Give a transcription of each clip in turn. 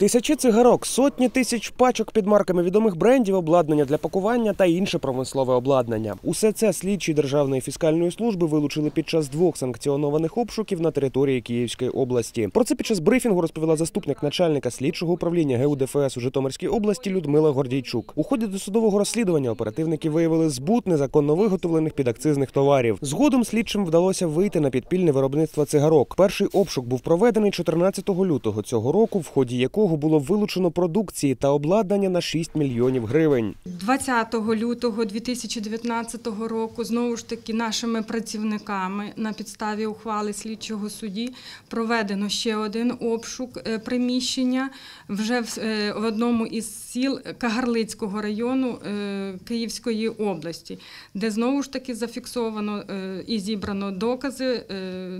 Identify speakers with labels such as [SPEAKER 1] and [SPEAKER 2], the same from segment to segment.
[SPEAKER 1] Тисячі цигарок, сотні тисяч пачок під марками відомих брендів, обладнання для пакування та інше промислове обладнання. Усе це слідчі Державної фіскальної служби вилучили під час двох санкціонованих обшуків на території Київської області. Про це під час брифінгу розповіла заступник начальника слідчого управління ГУ ДФС у Житомирській області Людмила Гордійчук. У ході досудового розслідування оперативники виявили збут незаконно виготовлених підакцизних товарів. Згодом слідчим вдалося вийти на підпільне виробництво цигарок. Перший обшук був проведений 14 лютого цього року, в ході якого було вилучено продукції та обладнання на 6 мільйонів гривень.
[SPEAKER 2] 20 лютого 2019 року знову ж таки нашими працівниками на підставі ухвали слідчого судді проведено ще один обшук е, приміщення вже в е, одному із сіл Кагарлицького району е, Київської області, де знову ж таки зафіксовано і зібрано докази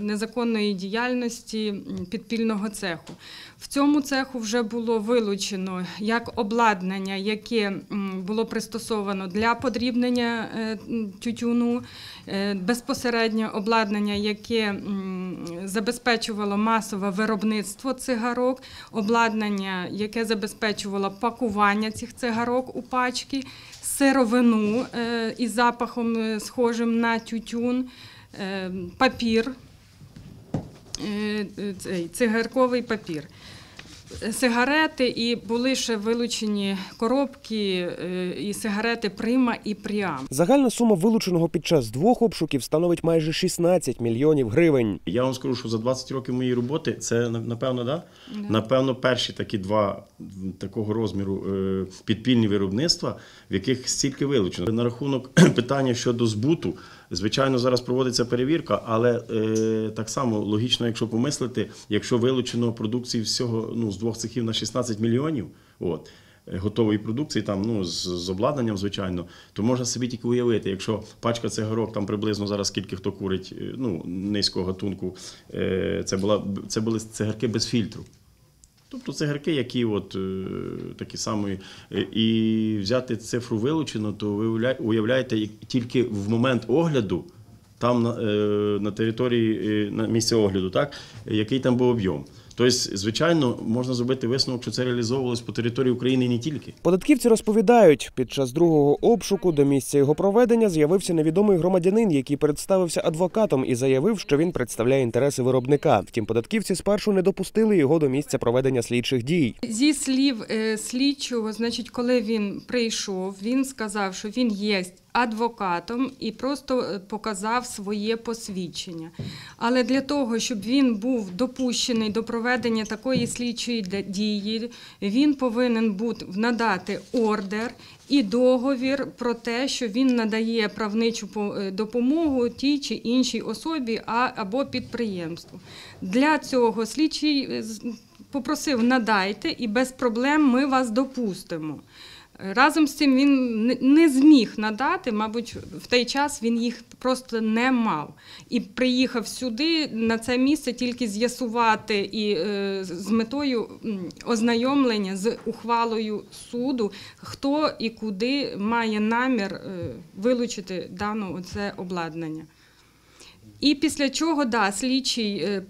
[SPEAKER 2] незаконної діяльності підпільного цеху. В цьому цеху вже було вилучено як обладнання, яке було пристосовано для подрібнення е, тютюну, е, безпосередньо обладнання, яке забезпечувало масове виробництво цигарок, обладнання, яке забезпечувало пакування цих цигарок у пачки, сировину е, із запахом схожим на тютюн, папір цигарковий папір. Сигарети і були ще вилучені коробки е, і сигарети Прима і Пріам.
[SPEAKER 1] Загальна сума вилученого під час двох обшуків становить майже 16 мільйонів гривень.
[SPEAKER 3] Я вам скажу, що за 20 років моєї роботи це напевно, да? напевно, перші такі два такого розміру е, підпільні виробництва, в яких стільки вилучено. На рахунок питання щодо збуту, звичайно, зараз проводиться перевірка, але е, так само логічно, якщо помислити, якщо вилучено продукції всього ну, з двох цехів на 16 мільйонів. От, е, Готової продукції, там ну з, з обладнанням, звичайно, то можна собі тільки уявити, якщо пачка цигарок там приблизно зараз скільки хто курить, е, ну низького гатунку, е, це була це були цигарки без фільтру. Тобто цигарки, які от такі самі, і взяти цифру вилучено, то ви уявляєте, тільки в момент огляду, там на, на території на місці огляду, так, який там був об'єм. Тобто, звичайно, можна зробити висновок, що це реалізовувалось по території України не тільки.
[SPEAKER 1] Податківці розповідають, під час другого обшуку до місця його проведення з'явився невідомий громадянин, який представився адвокатом і заявив, що він представляє інтереси виробника. Втім, податківці спершу не допустили його до місця проведення слідчих дій.
[SPEAKER 2] Зі слів е, слідчого, значить, коли він прийшов, він сказав, що він є адвокатом і просто е, показав своє посвідчення. Але для того, щоб він був допущений до проведення такої слідчої дії, він повинен бути надати ордер і договір про те, що він надає правничу е, допомогу тій чи іншій особі або підприємству. Для цього слідчий е, попросив надайте і без проблем ми вас допустимо. Разом з цим він не- зміг надати, мабуть, в той час він їх просто не мав. І приїхав сюди на це місце тільки з'ясувати і е, з метою ознайомлення з ухвалою суду, хто і куди має намір е, вилучити дане оце обладнання. І після чого, да, слідчий, е,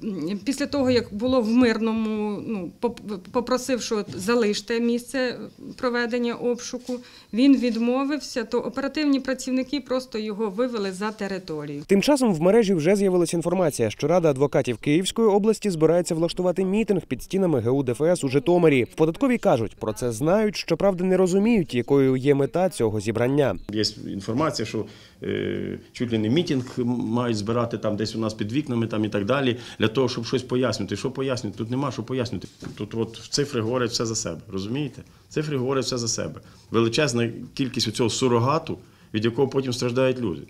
[SPEAKER 2] після того, як було в мирному, ну, поп- попросив, що залиште місце проведення обшуку, він відмовився, то оперативні працівники просто його вивели за територію.
[SPEAKER 1] Тим часом в мережі вже з'явилася інформація, що Рада адвокатів Київської області збирається влаштувати мітинг під стінами ГУ ДФС у Житомирі. В податковій кажуть, про це знають, щоправда, не розуміють, якою є мета цього зібрання.
[SPEAKER 3] Є інформація, що е, чуть ли не мітинг мають збирати там десь у нас під вікнами там і так далі, для того, щоб щось пояснити. Що пояснювати? Тут нема що пояснювати. Тут от цифри говорять все за себе. Розумієте? Цифри говорять все за себе. Величезна кількість цього сурогату, від якого потім страждають люди.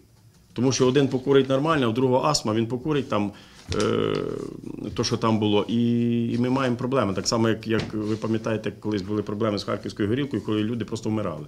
[SPEAKER 3] Тому що один покурить нормально, а у другого астма, він покурить там е, то, що там було, і, і ми маємо проблеми. Так само, як, як ви пам'ятаєте, колись були проблеми з харківською горілкою, коли люди просто вмирали.